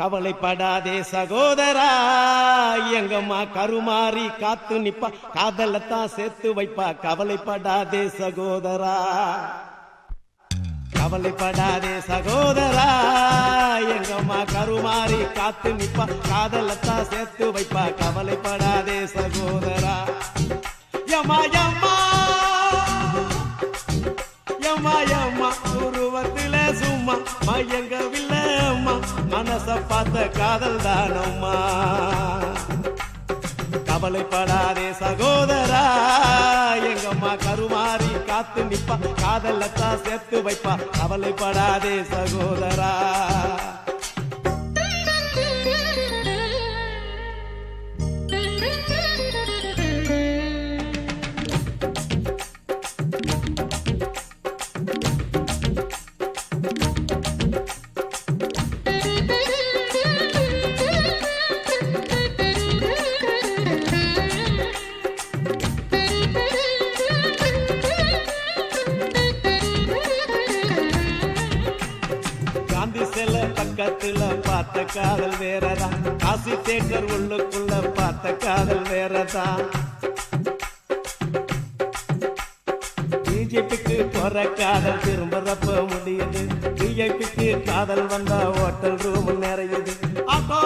கவலைப்படாதே சகோதரா. எங்கம்மா கருமாறி காத்து நிப்பா. காதலத்தான் சேர்த்து வைப்பா. கவலைப்படாதே சகோதரா. கவலைப்படாதே சகோதரா. எங்கம்மா கருமாறி காத்து நிப்பா. காதலத்தான் சேர்த்து வைப்பா. கவலைப்படாதே சகோதரா. யமா யம்மா யமா யம்மா பார்த்த காதல் தானம்மா. கவலைப்படாதே சகோதரா எங்கம்மா கருமாறி காத்து நிப்பா காதலத்தா சேர்த்து வைப்பா. கவலைப்படாதே சகோதரா. காந்தி சில பக்கத்துல பார்த்த காதல் வேறதான் காசி தேட்டர் உள்ளுக்குள்ள பார்த்த காதல் வேறதான் பிஜேபிக்கு போற காதல் திரும்புறப்ப முடியுது. பிஜேபிக்கு காதல் வந்தா ஹோட்டல் ரூம் நிறையுது. அப்ப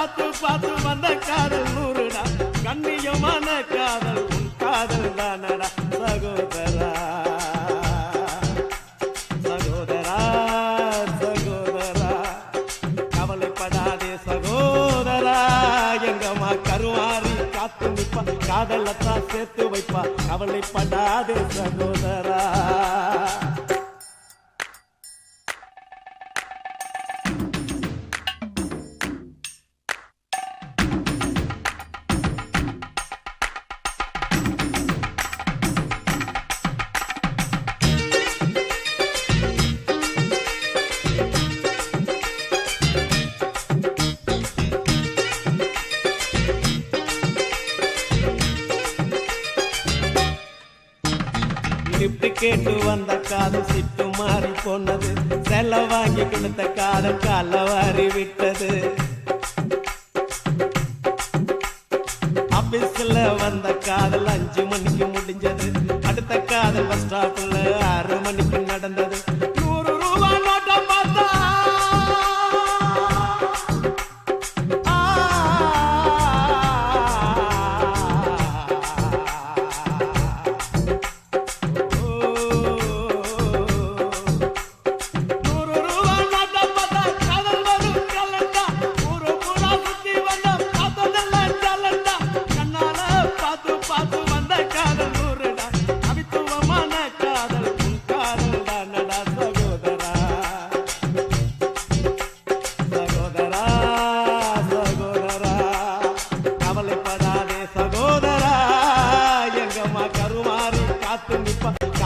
பார்த்து பார்த்து வந்த காதல் நூறுடா கண்ணியமான காதல் உன் காதல் தானடா சகோதரா. சகோதரா சகோதரா. கவலைப்படாதே சகோதரா. எங்கம்மா கருவாரி காத்து நிற்பா காதலத்தான் சேர்த்து வைப்பா. கவலைப்படாதே சகோதரா. லிப்ட் கேட்டு வந்த காது சிட்டு மாறி போனது. செல்ல வாங்கி கொடுத்த காதல் கால வாரி விட்டது. ஆபீஸ்ல வந்த காதல் அஞ்சு மணிக்கு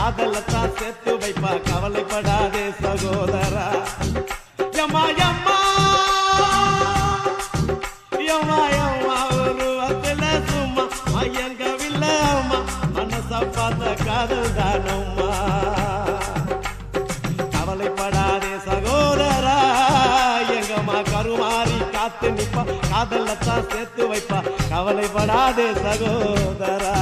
காதலத்தான் சேர்த்து வைப்பா கவலைப்படாதே சகோதரா. யம்மா யம்மா யம்மா யம்மா உருவத்துல சும்மா மயங்கவில்லை அம்மா. மனச பார்த்த காதல் தானம்மா கவலைப்படாதே சகோதரா. எங்கம்மா கருமாறி காத்து நிப்பா காதலத்தான் சேர்த்து வைப்பா. கவலைப்படாதே சகோதரா.